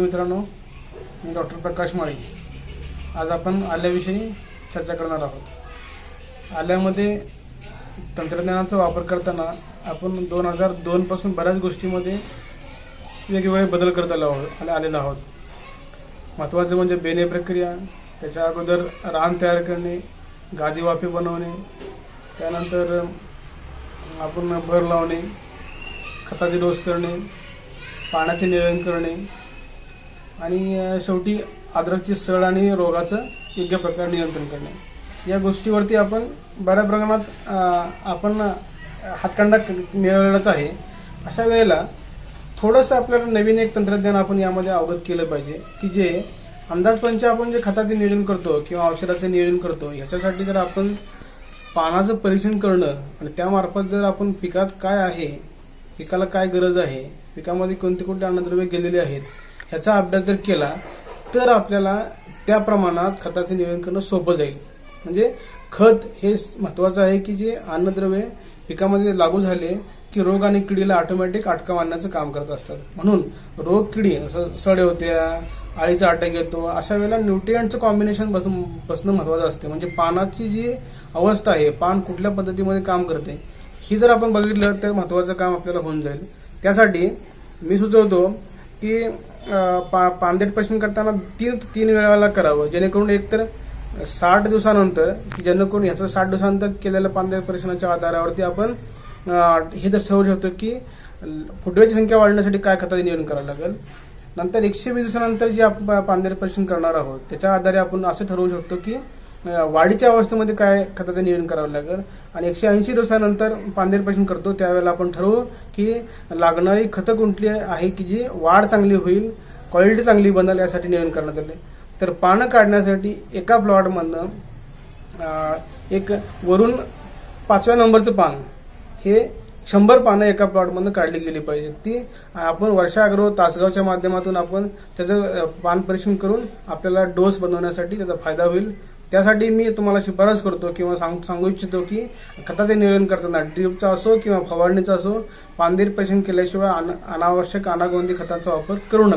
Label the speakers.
Speaker 1: मित्रांनो डॉक्टर प्रकाश माळी. आज आपण आल्याविषयी चर्चा करणार आहोत. आल्यामध्ये तंत्रज्ञानाचा वापर करताना आपण दोन हजार दोनपासून बऱ्याच गोष्टीमध्ये वेगवेगळे बदल करत आलो आहोत आलेलो आहोत. महत्त्वाचं म्हणजे बेणे प्रक्रिया त्याच्या अगोदर रान तयार करणे गादी वाफे बनवणे त्यानंतर आपण भर लावणे खताचे डोस करणे पाण्याचे नियोजन करणे आणि शेवटी अद्रकची सळ आणि रोगाचं योग्य प्रकारे नियंत्रण करणे. या गोष्टीवरती आपण बऱ्या प्रमाणात आपण हातखंडा क- आहे. अशा वेळेला थोडंसं आपल्याला नवीन एक तंत्रज्ञान आपण यामध्ये अवगत केलं पाहिजे की जे अंदाजपंच आपण जे खताचे नियोजन करतो किंवा औषधाचं नियोजन करतो ह्याच्यासाठी जर आपण पानाचं परीक्षण करणं आणि त्यामार्फत जर आपण पिकात काय आहे पिकाला काय गरज आहे पिकामध्ये कोणते कोणते अन्नद्रव्य गेलेले आहेत ह्याचा अभ्यास जर केला तर आपल्याला त्या प्रमाणात खताचे नियोजन करणं सोपं जाईल. म्हणजे खत हे महत्वाचं आहे की जे अन्नद्रव्य पिकामध्ये लागू झाले की रोग आणि किडीला ऑटोमॅटिक अटका मारण्याचं काम करत असतात. म्हणून रोग किडी असं सडे होत्या आळीचा अटॅक येतो अशा वेळेला न्यूट्रियंटचं कॉम्बिनेशन बस बसणं महत्वाचं असते. म्हणजे पानाची जी अवस्था आहे पान कुठल्या पद्धतीमध्ये काम करते ही जर आपण बघितलं तर महत्वाचं काम आपल्याला होऊन जाईल. त्यासाठी मी सुचवतो की पांदेट पा करताना तीन तीन वेळाला करावं. जेणेकरून एकतर साठ दिवसानंतर जेणेकरून ह्याचं साठ दिवसानंतर केलेल्या पांदेट परीक्षणाच्या आधारावरती आपण हे तर ठरवू शकतो की फुटव्याची संख्या वाढण्यासाठी काय खताचे नियोजन करावं लागेल. नंतर एकशे वीस दिवसानंतर जे आपण पांदेट परीक्षण करणार आहोत त्याच्या आधारे आपण असं ठरवू शकतो की वाढीच्या अवस्थेमध्ये काय खताचं नियोजन करावं लागेल? आणि एकशे ऐंशी दिवसानंतर पानदेट परीक्षण करतो त्यावेळेला आपण ठरवू की लागणारी खतं कोणती आहे की जी वाढ चांगली होईल क्वालिटी चांगली बनल यासाठी नियोजन करण्यात आले. तर पानं काढण्यासाठी एका प्लॉटमधनं एक वरून पाचव्या नंबरचं पान हे शंभर पानं एका प्लॉटमधनं काढली गेली पाहिजे. ती आपण वर्षाग्रो तासगावच्या माध्यमातून आपण त्याचं पान परीक्षण करून आपल्याला डोस बनवण्यासाठी त्याचा फायदा होईल. त्यासाठी मी तुम्हाला शिफारस करतो किंवा सांग सांगू इच्छितो की खताचे नियोजन करताना ड्रीपचा असो किंवा फवारणीचा असो पांदीर पेशन केल्याशिवाय अन- अनावश्यक अनागोंदी खताचा वापर करू नका.